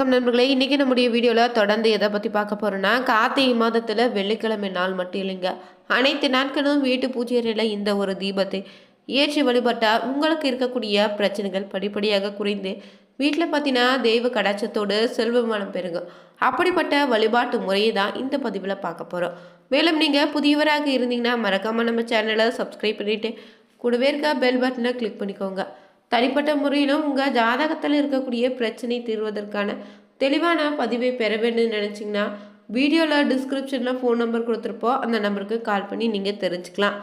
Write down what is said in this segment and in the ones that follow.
நண்பர்களே இன்றைக்கி நம்முடைய வீடியோவில் தொடர்ந்து எதை பற்றி பார்க்க போகிறோன்னா கார்த்திகை மாதத்தில் வெள்ளிக்கிழமை நாள் மட்டும் இல்லைங்க. அனைத்து நாட்களும் வீட்டு பூஜையறையில் இந்த ஒரு தீபத்தை ஏற்றி வழிபட்டால் உங்களுக்கு இருக்கக்கூடிய பிரச்சனைகள் படிப்படியாக குறைந்து வீட்டில் பார்த்தீங்கன்னா தெய்வ கடாச்சத்தோடு செல்வமானம் பெருகும். அப்படிப்பட்ட வழிபாட்டு முறையை தான் இந்த பதிவில் பார்க்க போகிறோம் மேலும் நீங்கள் புதியவராக இருந்தீங்கன்னா மறக்காமல் நம்ம சேனலை சப்ஸ்கிரைப் பண்ணிவிட்டு கூடவே இருக்க பெல் பட்டனை கிளிக் பண்ணிக்கோங்க. தனிப்பட்ட முறையிலும் உங்கள் ஜாதகத்தில் இருக்கக்கூடிய பிரச்சனை தீர்வதற்கான தெளிவான பதிவை பெற வேண்டும்னு நினச்சிங்கன்னா வீடியோவில் டிஸ்கிரிப்ஷனில் ஃபோன் நம்பர் கொடுத்துருப்போம். அந்த நம்பருக்கு கால் பண்ணி நீங்கள் தெரிஞ்சுக்கலாம்.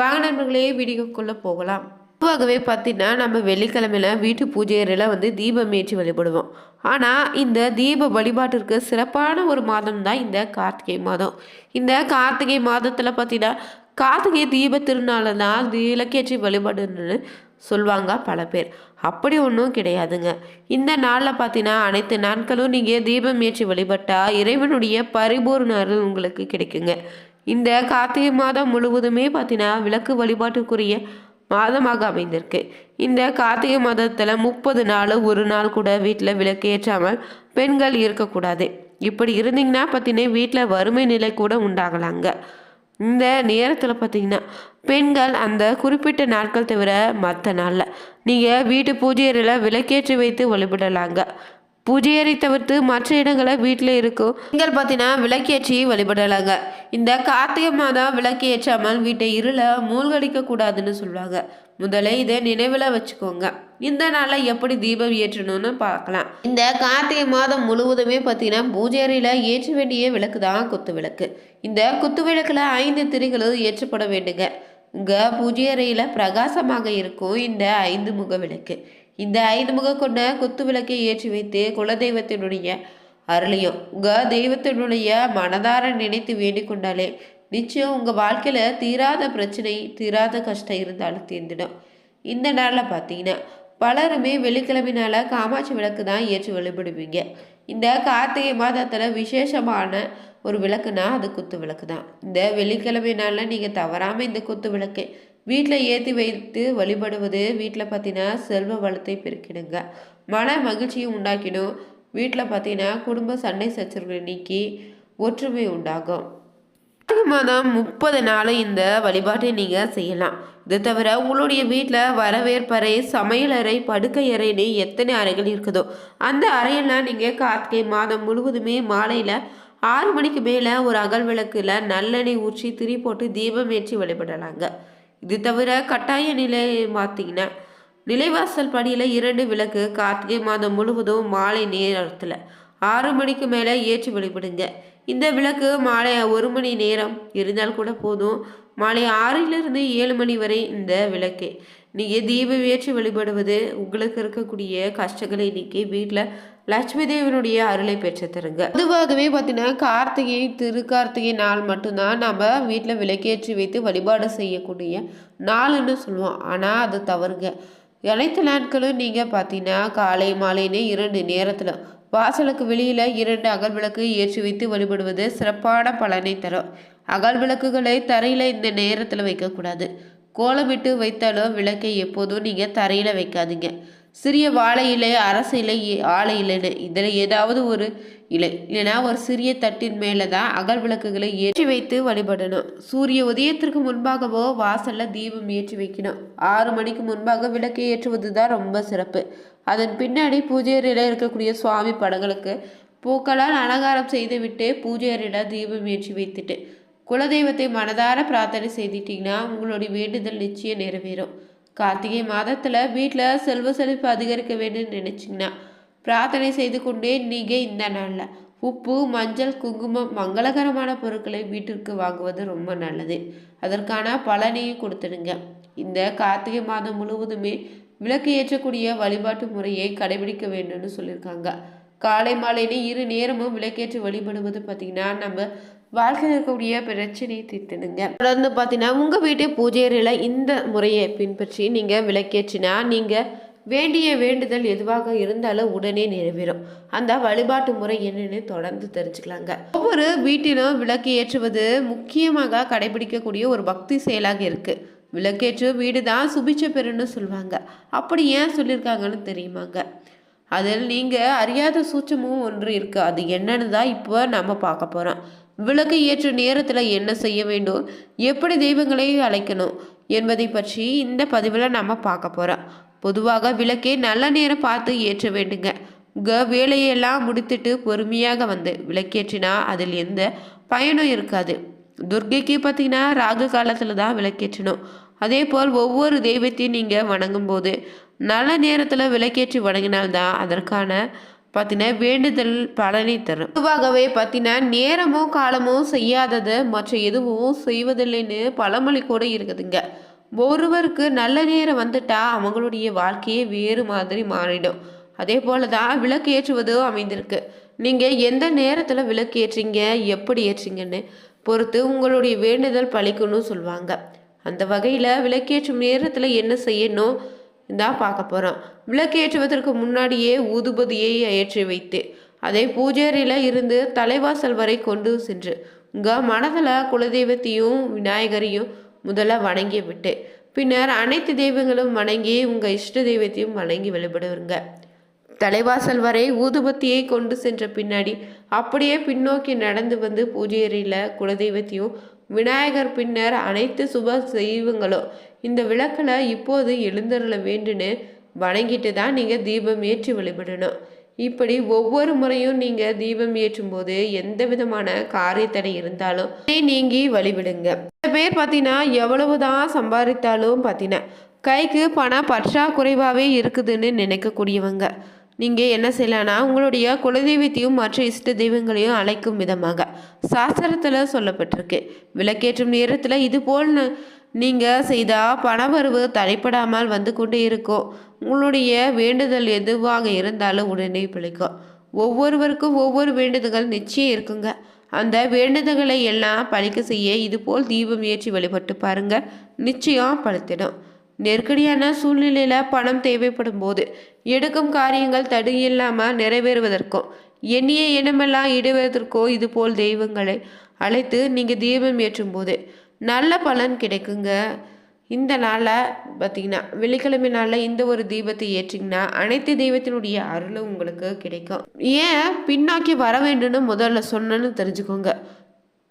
வாங்க நண்பர்களே வீடியோக்குள்ளே போகலாம். பொதுவாகவே பார்த்தீங்கன்னா நம்ம வெள்ளிக்கிழமையில் வீட்டு பூஜை அறையில் வந்து தீபம் ஏற்றி வழிபடுவோம். ஆனால் இந்த தீப வழிபாட்டிற்கு சிறப்பான ஒரு மாதம் தான் இந்த கார்த்திகை மாதம். இந்த கார்த்திகை மாதத்தில் பார்த்தீங்கன்னா கார்த்திகை தீப திருநாளை தான் விளக்கேற்றி வழிபாடுன்னு சொல்லுவாங்க பல பேர். அப்படி ஒன்றும் கிடையாதுங்க. இந்த நாளில் பார்த்தீங்கன்னா அனைத்து நாட்களும் நீங்கள் தீபம் ஏற்றி வழிபட்டால் இறைவனுடைய பரிபூர்ண அருள் உங்களுக்கு கிடைக்குங்க. இந்த கார்த்திகை மாதம் முழுவதுமே பார்த்தீங்கன்னா விளக்கு வழிபாட்டுக்குரிய மாதமாக அமைந்திருக்கு. இந்த கார்த்திகை மாதத்தில் முப்பது நாள் ஒரு நாள் கூட வீட்டில் விளக்கு ஏற்றாமல் பெண்கள் இருக்கக்கூடாது. இப்படி இருந்தீங்கன்னா பார்த்தீங்கன்னா வீட்டில் வறுமை நிலை கூட உண்டாகலாங்க. இந்த நேரத்தில் பார்த்தீங்கன்னா பெண்கள் அந்த குறிப்பிட்ட நாட்கள் தவிர மற்ற நாளில் நீங்கள் வீட்டு பூஜை அறையில் விளக்கேற்றி வைத்து வழிபடலாங்க. பூஜையறை தவிர்த்து மற்ற இடங்களை வீட்டில் இருக்கும் நீங்கள் பார்த்தீங்கன்னா விளக்கேற்றி வழிபடலாங்க. இந்த கார்த்திகை மாதம் விளக்கு ஏற்றாமல் வீட்டை இருள மூழ்கடிக்க கூடாதுன்னு சொல்லுவாங்க. முதல்ல இதை நினைவில் வச்சுக்கோங்க. இந்த நாளில் எப்படி தீபம் ஏற்றணும்னு பார்க்கலாம். இந்த கார்த்திகை மாதம் முழுவதுமே பார்த்தீங்கன்னா பூஜை அறையில் ஏற்ற வேண்டிய விளக்கு தான் குத்து விளக்கு. இந்த குத்து விளக்கில் ஐந்து திரிகளும் ஏற்றப்பட வேண்டுங்க. உங்கள் பூஜை அறையில் பிரகாசமாக இருக்கும் இந்த ஐந்து முக விளக்கு. இந்த ஐந்து முக கொண்ட குத்து விளக்கை ஏற்றி வைத்து குலதெய்வத்தினுடைய அருளையும் உங்கள் தெய்வத்தினுடைய மனதார நினைத்து வேண்டிக் கொண்டாலே நிச்சயம் உங்கள் வாழ்க்கையில் தீராத பிரச்சனை தீராத கஷ்டம் இருந்தாலும் தீர்ந்துடும். இந்த நாளில் பார்த்தீங்கன்னா பலருமே வெள்ளிக்கிழமை காமாட்சி விளக்கு தான் ஏற்றி வழிபடுவீங்க. இந்த கார்த்திகை மாதத்தில் விசேஷமான ஒரு விளக்குனா அது குத்து விளக்கு தான். இந்த வெள்ளிக்கிழமை நாளில் நீங்கள் தவறாமல் இந்த குத்து விளக்கை வீட்டில் ஏற்றி வைத்து வழிபடுவது வீட்டில் பார்த்தீங்கன்னா செல்வ வளத்தை பெருக்கிடுங்க. மன மகிழ்ச்சியும் உண்டாக்கிடும். வீட்டில் பார்த்தீங்கன்னா குடும்ப சண்டை சச்சரவுகளை நீக்கி ஒற்றுமை உண்டாகும். மாதம் முப்பது நாள் இந்த வழிபாட்டை நீங்கள் செய்யலாம். இது தவிர உங்களுடைய வீட்டில் வரவேற்பறை சமையலறை படுக்கை அறைன்னு எத்தனை அறைகள் இருக்குதோ அந்த அறையெல்லாம் நீங்கள் கார்த்திகை மாதம் முழுவதுமே மாலையில் ஆறு மணிக்கு மேலே ஒரு அகல் விளக்கில் நல்லெண்ணெய் ஊற்றி திரி போட்டு தீபம் ஏற்றி வழிபடலாங்க. இது தவிர கட்டாய நிலை பார்த்தீங்கன்னா நிலைவாசல் படியில் இரண்டு விளக்கு கார்த்திகை மாதம் முழுவதும் மாலை நேரத்தில் ஆறு மணிக்கு மேலே ஏற்றி வழிபடுங்க. இந்த விளக்கு மாலை ஒரு மணி நேரம் இருந்தால் கூட போதும். மாலை ஆறிலிருந்து ஏழு மணி வரை இந்த விளக்கு. நீங்கள் தீபம் ஏற்றி வழிபடுவது உங்களுக்கு இருக்கக்கூடிய கஷ்டங்களை நீக்கி வீட்டில் லட்சுமி தேவனுடைய அருளை பெற்று தருங்க. பொதுவாகவே பார்த்தீங்கன்னா கார்த்திகை திருக்கார்த்திகை நாள் மட்டும்தான் நம்ம வீட்டில் விளக்கேற்றி வைத்து வழிபாடு செய்யக்கூடிய நாள்னு சொல்லுவோம். ஆனால் அது தவறுங்க. அனைத்து நாட்களும் நீங்கள் பார்த்தீங்கன்னா காலை மாலைன்னு இரண்டு நேரத்தில் வாசலுக்கு வெளியில் இரண்டு அகல் விளக்கு ஏற்றி வைத்து வழிபடுவது சிறப்பான பலனை தரும். அகல் விளக்குகளை தரையில் இந்த நேரத்தில் வைக்கக்கூடாது. கோலமிட்டு வைத்தாலும் விளக்கை எப்போதும் நீங்கள் தரையில் வைக்காதீங்க. சிறிய வாழை இலை அரசு இலை ஆலை இலை இதில் ஏதாவது ஒரு இலை இல்லைனா ஒரு சிறிய தட்டின் மேலே தான் அகல் விளக்குகளை ஏற்றி வைத்து வழிபடணும். சூரிய உதயத்திற்கு முன்பாகவோ வாசலில் தீபம் ஏற்றி வைக்கணும். ஆறு மணிக்கு முன்பாக விளக்கை ஏற்றுவது தான் ரொம்ப சிறப்பு. அதன் பின்னாடி பூஜை அறையில் இருக்கக்கூடிய சுவாமி படங்களுக்கு பூக்களால் அலங்காரம் செய்துவிட்டு பூஜை அறையில் தீபம் ஏற்றி வைத்துட்டு குலதெய்வத்தை மனதார பிரார்த்தனை செய்துட்டிங்கன்னா உங்களுடைய வேண்டுதல் நிச்சயம் நிறைவேறும். கார்த்திகை மாதத்தில் வீட்டில் செல்வ செழிப்பு அதிகரிக்க வேண்டும்னு நினச்சிங்கன்னா பிரார்த்தனை செய்து கொண்டே நீங்கள் இந்த நாளில் உப்பு மஞ்சள் குங்குமம் மங்களகரமான பொருட்களை வீட்டிற்கு வாங்குவது ரொம்ப நல்லது. அதற்கான பலனையும் கொடுத்துடுங்க. இந்த கார்த்திகை மாதம் முழுவதுமே விளக்கு ஏற்றக்கூடிய வழிபாட்டு முறையை கடைபிடிக்க வேண்டும்னு சொல்லியிருக்காங்க. காலை மாலைன்னு இரு நேரமும் விளக்கேற்றி வழிபடுவது பார்த்திங்கன்னா நம்ம வாழ்க்கையில் இருக்கக்கூடிய பிரச்சனையை தீர்த்துடுங்க. தொடர்ந்து பார்த்தீங்கன்னா உங்கள் வீட்டு பூஜை அறையில் இந்த முறையை பின்பற்றி நீங்கள் விளக்கேற்றினா நீங்கள் வேண்டிய வேண்டுதல் எதுவாக இருந்தாலும் உடனே நிறைவேறும். அந்த வழிபாட்டு முறை என்னன்னு தொடர்ந்து தெரிஞ்சுக்கலாங்க. ஒவ்வொரு வீட்டிலும் விளக்கு ஏற்றுவது முக்கியமாக கடைபிடிக்கக்கூடிய ஒரு பக்தி செயலாக இருக்குது விளக்கேற்று வீடு தான் சுபிச்ச பெருன்னு சொல்லுவாங்க. அப்படி ஏன் சொல்லியிருக்காங்கன்னு தெரியுமாங்க? அதில் நீங்கள் அறியாத சூட்சமும் ஒன்று இருக்குது அது என்னன்னு தான் இப்போ நம்ம பார்க்க போகிறோம் விளக்கு ஏற்று நேரத்தில் என்ன செய்ய வேண்டும்? எப்படி தெய்வங்களை அழைக்கணும்? என்பதை பற்றி இந்த பதிவில் நம்ம பார்க்க போகிறோம் பொதுவாக விளக்கே நல்ல நேரம் பார்த்து ஏற்ற வேண்டுங்க. க வேலையெல்லாம் முடித்துட்டு பொறுமையாக வந்து விளக்கேற்றினா அதில் எந்த பயனும் இருக்காது. துர்க்கைக்கு பார்த்தீங்கன்னா ராகு காலத்தில் தான் விளக்கேற்றணும். அதே போல் ஒவ்வொரு தெய்வத்தையும் நீங்கள் வணங்கும் போது நல்ல நேரத்தில் விளக்கேற்றி வணங்கினால்தான் அதற்கான பார்த்தீங்கன்னா வேண்டுதல் பலனை தரும். பொதுவாகவே பார்த்தீங்கன்னா நேரமும் காலமும் செய்யாததை மற்ற எதுவும் செய்வதில்லைன்னு பழமொழி கூட இருக்குதுங்க. ஒருவருக்கு நல்ல நேரம் வந்துட்டா அவங்களுடைய வாழ்க்கையே வேறு மாதிரி மாறிடும். அதே போல தான் விளக்கு ஏற்றுவதும் அமைந்திருக்கு. நீங்கள் எந்த நேரத்தில் விளக்கு ஏற்றீங்க எப்படி ஏற்றீங்கன்னு பொறுத்து உங்களுடைய வேண்டுதல் பழிக்கணும்னு சொல்லுவாங்க அந்த வகையில் விளக்கேற்றும் நேரத்தில் என்ன செய்யணும்? தான் பார்க்க போகிறோம் விளக்கேற்றுவதற்கு முன்னாடியே ஊதுபதியை ஏற்றி வைத்து அதை பூஜை இருந்து தலைவாசல் வரை கொண்டு சென்று உங்கள் மனதில் குலதெய்வத்தையும் விநாயகரையும் முதல்ல வணங்கி விட்டு பின்னர் அனைத்து தெய்வங்களும் வணங்கி உங்கள் இஷ்ட தெய்வத்தையும் வணங்கி வழிபடுவீங்க தலைவாசல் வரை ஊதுபத்தியை கொண்டு சென்ற பின்னாடி அப்படியே பின்னோக்கி நடந்து வந்து பூஜை அறையில் குலதெய்வத்தையும் விநாயகர் பின்னர் அனைத்து சுப செய்வங்களும் இந்த விளக்கில் இப்போது எழுந்தருள வேண்டுன்னு வணங்கிட்டு தான் நீங்கள் தீபம் ஏற்றி வழிபடணும். இப்படி ஒவ்வொரு முறையும் நீங்கள் தீபம் ஏற்றும் போது எந்த விதமான காரியத்தடை இருந்தாலும் நீங்கி வழிவிடுங்க. சில பேர் பார்த்தீங்கன்னா எவ்வளவு தான் சம்பாதித்தாலும் பார்த்தீங்கன்னா கைக்கு பணம் பற்றாக்குறைவாகவே இருக்குதுன்னு நினைக்கக்கூடியவங்க. நீங்கள் என்ன செய்யலான்னா உங்களுடைய குலதெய்வத்தையும் மற்ற இஷ்ட தெய்வங்களையும் அழைக்கும் விதமாக. சாஸ்திரத்தில் சொல்லப்பட்டிருக்கு. விளக்கேற்றும் நேரத்தில் இது போல் நீங்கள் செய்தால் பணவரவு தடைப்படாமல் வந்து கொண்டே இருக்கும். உங்களுடைய வேண்டுதல் எதுவாக இருந்தாலும் உடனே பிழைக்கும் ஒவ்வொருவருக்கும் ஒவ்வொரு வேண்டுதல்கள் நிச்சயம் இருக்குங்க. அந்த வேண்டுதல்களை எல்லாம் பழிக்க செய்ய இதுபோல் தீபம் ஏற்றி வழிபட்டு பாருங்கள் நிச்சயம் பழுத்திடும் நெருக்கடியான சூழ்நிலையில் பணம் தேவைப்படும் போது எடுக்கும் காரியங்கள் தடு இல்லாமல் நிறைவேறுவதற்கும் எண்ணிய எண்ணமெல்லாம் இது இதுபோல் தெய்வங்களை அழைத்து நீங்கள் தீபம் ஏற்றும் போது நல்ல பலன் கிடைக்குங்க. இந்த நாளில் பார்த்தீங்கன்னா வெள்ளிக்கிழமை நாளில் இந்த ஒரு தீபத்தை ஏற்றிங்கன்னா அனைத்து தெய்வத்தினுடைய அருளும் உங்களுக்கு கிடைக்கும். ஏன் பின்னோக்கி வர வேண்டும்னு முதல்ல சொன்னேன்னு தெரிஞ்சுக்கோங்க.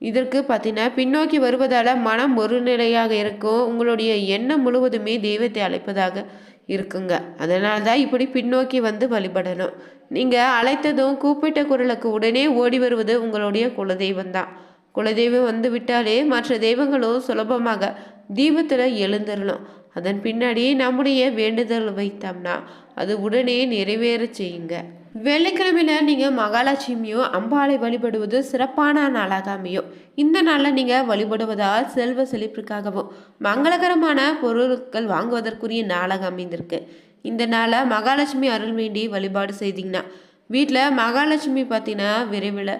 இதற்கு பார்த்தீங்கன்னா பின்னோக்கி வருவதால் மனம் ஒரு நிலையாக இருக்கும். உங்களுடைய எண்ணம் முழுவதுமே தெய்வத்தை அழைப்பதாக இருக்குங்க. அதனால தான் இப்படி பின்னோக்கி வந்து வழிபடணும். நீங்கள் அழைத்ததும் கூப்பிட்ட குரலுக்கு உடனே ஓடி வருவது உங்களுடைய குலதெய்வம் தான். குலதெய்வம் வந்து விட்டாலே மற்ற தெய்வங்களும் சுலபமாக தீபத்தில் எழுந்துடணும் அதன் பின்னாடி நம்முடைய வேண்டுதல் வைத்தோம்னா அது உடனே நிறைவேற செய்யுங்க. வெள்ளிக்கிழமையில் நீங்கள் மகாலட்சுமியும் அம்பாளை வழிபடுவது சிறப்பான நாளாக அமையும் இந்த நாளில் நீங்கள் வழிபடுவதால் செல்வ செழிப்பிற்காகவும் மங்களகரமான பொருட்கள் வாங்குவதற்குரிய நாளாக அமைந்திருக்கு. இந்த நாளை மகாலட்சுமி அருள் வேண்டி வழிபாடு செய்தீங்கன்னா வீட்டில் மகாலட்சுமி பார்த்தீங்கன்னா விரைவில்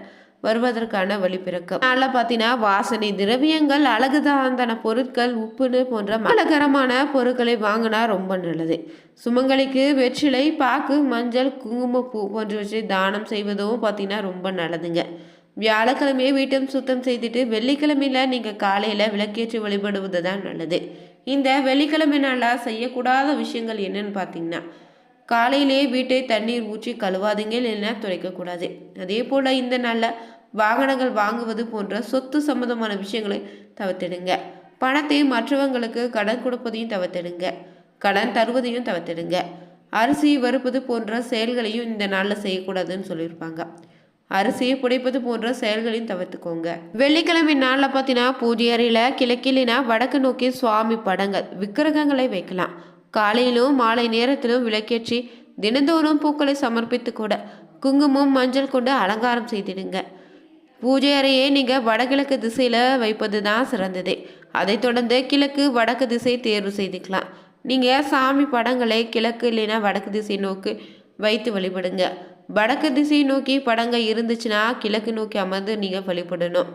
வருவதற்கான வழி பிறக்கும். நாளில் பார்த்தீங்கன்னா வாசனை திரவியங்கள் அழகு தாந்தான பொருட்கள் உப்புன்னு போன்ற மங்களகரமான பொருட்களை வாங்கினா ரொம்ப நல்லது. சுமங்கலிக்கு வெற்றிலை பாக்கு மஞ்சள் குங்குமப்பூ போன்றவற்றை தானம் செய்வதும் பார்த்தீங்கன்னா ரொம்ப நல்லதுங்க. வியாழக்கிழமையே வீட்டும் சுத்தம் செய்துட்டு வெள்ளிக்கிழமையில் நீங்கள் காலையில் விளக்கேற்றி வழிபடுவது தான் நல்லது. இந்த வெள்ளிக்கிழமை நாளாக செய்யக்கூடாத விஷயங்கள் என்னன்னு பார்த்தீங்கன்னா காலையிலேயே வீட்டை தண்ணீர் ஊற்றி கழுவாதீங்க இல்லைன்னா துடைக்கக்கூடாது. அதே போல் இந்த நாளில் வாகனங்கள் வாங்குவது போன்ற சொத்து சம்பந்தமான விஷயங்களை தவிர்த்திடுங்க. பணத்தை மற்றவங்களுக்கு கடன் கொடுப்பதையும் தவிர்த்திடுங்க. கடன் தருவதையும் தவிர்த்திடுங்க. அரிசி வறுப்பது போன்ற செயல்களையும் இந்த நாளில் செய்யக்கூடாதுன்னு சொல்லியிருப்பாங்க. அரிசியை புடைப்பது போன்ற செயல்களையும் தவிர்த்துக்கோங்க. வெள்ளிக்கிழமை நாளில் பார்த்தீங்கன்னா பூஜை அறையில் கிழக்கிலினா வடக்கு நோக்கி சுவாமி படங்கள் விக்கிரகங்களை வைக்கலாம். காலையிலும் மாலை நேரத்திலும் விளக்கேற்றி தினந்தோறும் பூக்களை சமர்ப்பித்து கூட குங்குமம் மஞ்சள் கொண்டு அலங்காரம் செய்திடுங்க. பூஜை அறையை நீங்கள் வடகிழக்கு திசையில் வைப்பது தான் சிறந்தது. அதைத் தொடர்ந்து கிழக்கு வடக்கு திசை தேர்வு செய்துக்கலாம். நீங்கள் சாமி படங்களை கிழக்கு இல்லைன்னா வடக்கு திசை நோக்கி வைத்து வழிபடுங்க. வடக்கு திசை நோக்கி படங்கள் இருந்துச்சுன்னா கிழக்கு நோக்கி அமர்ந்து நீங்கள் வழிபடணும்.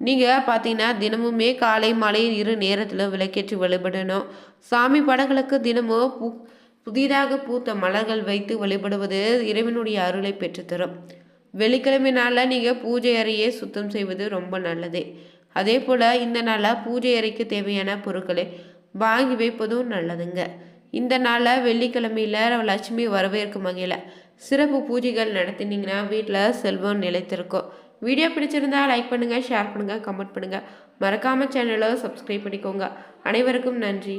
நீங்கள் பார்த்தீங்கன்னா தினமுமே காலை மாலை இரு நேரத்தில் விளக்கேற்றி வழிபடணும். சாமி படங்களுக்கு தினமும் பூ புதிதாக பூத்த மலர்கள் வைத்து வழிபடுவது இறைவனுடைய அருளை பெற்றுத்தரும். வெள்ளிக்கிழமை நாளில் நீங்கள் பூஜை அறையை சுத்தம் செய்வது ரொம்ப நல்லது. அதே போல் இந்த நாளில் பூஜை அறைக்கு தேவையான பொருட்களை வாங்கி வைப்பதும் நல்லதுங்க. இந்த நாளில் வெள்ளிக்கிழமையில் லட்சுமி வரவேற்கும் வகையில் சிறப்பு பூஜைகள் நடத்தினீங்கன்னா வீட்டில் செல்வம் நிலைத்திருக்கும். வீடியோ பிடிச்சிருந்தா லைக் பண்ணுங்கள் ஷேர் பண்ணுங்கள் கமெண்ட் பண்ணுங்கள் மறக்காமல் சேனலை சப்ஸ்கிரைப் பண்ணிக்கோங்க. அனைவருக்கும் நன்றி.